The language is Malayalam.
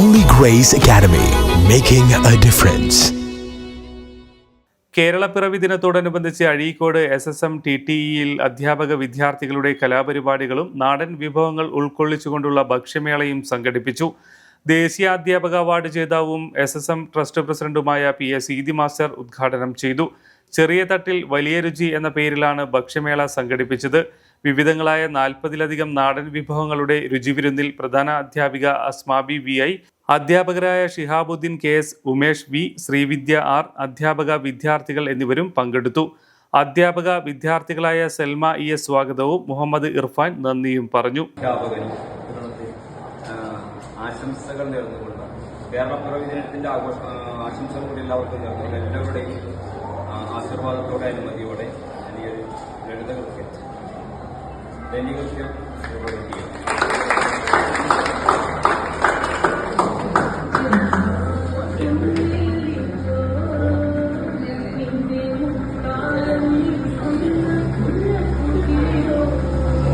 Holy Grace Academy, making a difference. കേരളപ്പിറവി ദിനത്തോടനുബന്ധിച്ച് Azhikode S S M T T ഇയിൽ അധ്യാപക വിദ്യാർത്ഥികളുടെ കലാപരിപാടികളും നാടൻ വിഭവങ്ങൾ ഉൾക്കൊള്ളിച്ചുകൊണ്ടുള്ള ഭക്ഷ്യമേളയും സംഘടിപ്പിച്ചു. ദേശീയാധ്യാപക അവാർഡ് ജേതാവും എസ് എസ് എം ട്രസ്റ്റ് പ്രസിഡന്റുമായ പി എസ് ഈതി മാസ്റ്റർ ഉദ്ഘാടനം ചെയ്തു. ചെറിയ തട്ടിൽ വലിയ രുചി എന്ന പേരിലാണ് ഭക്ഷ്യമേള സംഘടിപ്പിച്ചത്. വിവിധങ്ങളായ നാൽപ്പതിലധികം നാടൻ വിഭവങ്ങളുടെ രുചിവിരുന്നിൽ പ്രധാന അധ്യാപിക അസ്മാബി വി ഐ അധ്യാപകരായ Shihabuddin K S Umesh V Sreevidya R അധ്യാപക വിദ്യാർത്ഥികൾ എന്നിവരും പങ്കെടുത്തു. അധ്യാപക വിദ്യാർത്ഥികളായ സെൽമ ഇ എസ് സ്വാഗതവും മുഹമ്മദ് ഇർഫാൻ നന്ദിയും പറഞ്ഞു. ആശംസകൾ നേർന്നുകൊണ്ട് ആശംസകൾ എല്ലാവർക്കും ആശീർവാദത്തോടെ അനുമതിയോടെ ലളിത bendiga.